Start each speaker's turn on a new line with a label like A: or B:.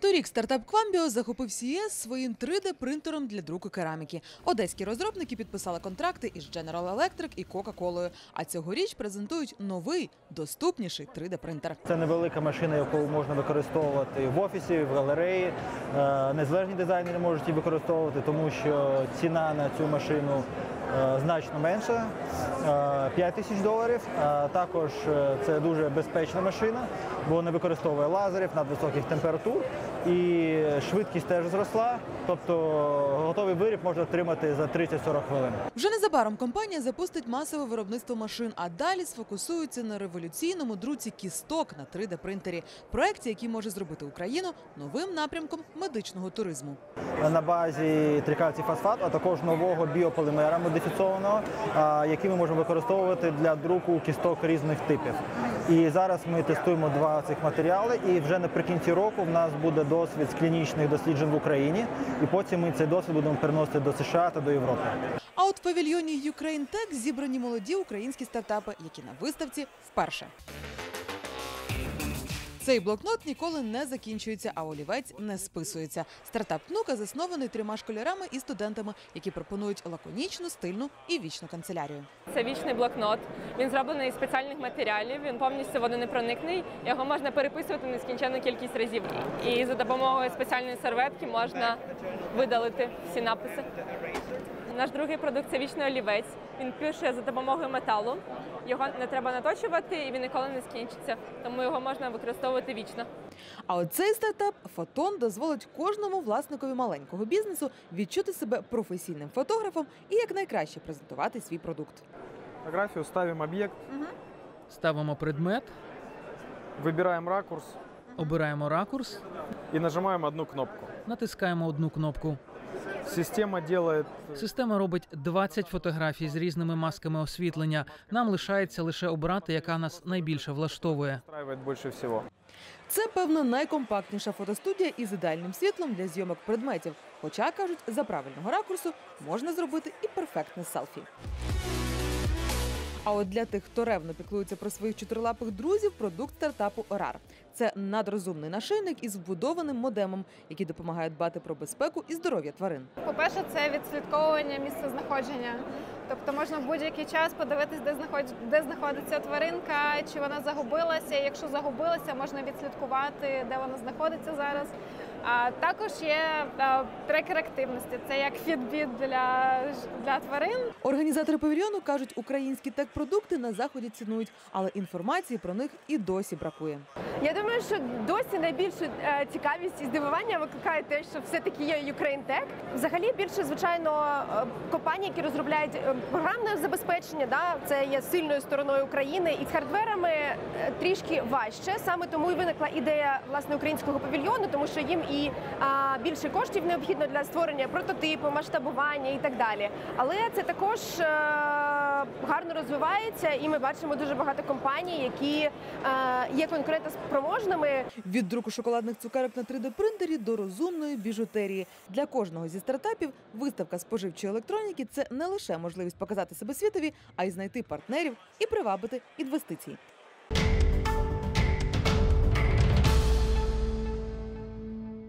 A: Торік стартап Квамбіо захопив СІЕС своїм 3D-принтером для друку кераміки. Одеські розробники підписали контракти із General Electric і Coca-Cola. А цьогоріч презентують новий, доступніший 3D-принтер.
B: Це невелика машина, яку можна використовувати в офісі, в галереї. Е, Незалежні дизайнери можуть її використовувати, тому що ціна на цю машину значно менша 5 тисяч доларів. Також е, це дуже безпечна машина, бо не використовує лазерів надвисоких температур. І швидкість теж зросла, тобто готовий виріб можна отримати за 30-40 хвилин.
A: Вже незабаром компанія запустить масове виробництво машин, а далі сфокусується на революційному друці кісток на 3D-принтері. Проекті, який може зробити Україну новим напрямком медичного туризму.
B: на базі трикальцій фосфат, а також нового біополімера модифіцованого, який ми можемо використовувати для друку кісток різних типів. І зараз ми тестуємо два цих матеріали, і вже наприкінці року в нас буде досвід з клінічних досліджень в Україні, і потім ми цей досвід будемо переносити до США та до Європи.
A: А от в павільйоні Ukraine Tech зібрані молоді українські стартапи, які на виставці вперше. Цей блокнот ніколи не закінчується, а олівець не списується. Стартап «Кнука» заснований трьома школярами і студентами, які пропонують лаконічну, стильну і вічну канцелярію.
C: Це вічний блокнот. Він зроблений із спеціальних матеріалів. Він повністю водонепроникний. Його можна переписувати нескінченну кількість разів. І за допомогою спеціальної серветки можна видалити всі написи. Наш другий продукт це вічний олівець. Він пише за допомогою металу. Його не треба наточувати, і він ніколи не скінчиться. Тому його можна використовувати вічно.
A: А оцей стартап Фотон дозволить кожному власникові маленького бізнесу відчути себе професійним фотографом і якнайкраще презентувати свій продукт.
D: Фотографию, ставим объект,
E: Ставимо предмет,
D: выбираем ракурс
E: обираємо ракурс,
D: и нажимаем одну кнопку.
E: натискаємо одну кнопку.
D: Система делает
E: Система робить 20 фотографій з різними масками освітлення. Нам лишається лише обрати, яка нас найбільше влаштовує.
D: устраивает всього.
A: Це, певно, найкомпактніша фотостудія із ідеальним світлом для зйомок предметів. Хоча кажуть, за правильного ракурсу можна зробити і перфектне селфі. А от для тих, хто ревно піклується про своїх чотирилапих друзів, продукт стартапу Орар. Це надрозумний нашийник із вбудованим модемом, який допомагає дбати про безпеку і здоров'я тварин.
F: По-перше, це відслідковування місця знаходження. Тобто можна в будь-який час подивитись, де де знаходиться тваринка, чи вона загубилася. Якщо загубилася, можна відслідкувати, де вона знаходиться зараз. А також є е, трекер активності. Це як фідбіт для, для тварин.
A: Організатори павільйону кажуть, українські тек-продукти на заході цінують, але інформації про них і досі бракує.
G: Я думаю, що досі найбільшу е, цікавість і здивування викликає те, що все-таки є Ukraine Tech. Взагалі більше, звичайно, е, компанії, які розробляють програмне забезпечення, да, це є сильною стороною України, і з хардверами трішки важче. Саме тому і виникла ідея власне українського павільйону, тому що їм і а, більше коштів необхідно для створення прототипу, масштабування і так далі. Але це також е, гарно розвивається, і ми бачимо дуже багато компаній, які е, є конкурентоспроможними.
A: Від друку шоколадних цукерок на 3D-принтері до розумної біжутерії. Для кожного зі стартапів виставка споживчої електроніки це не лише можливість показати себе світові, а й знайти партнерів і привабити інвестиції.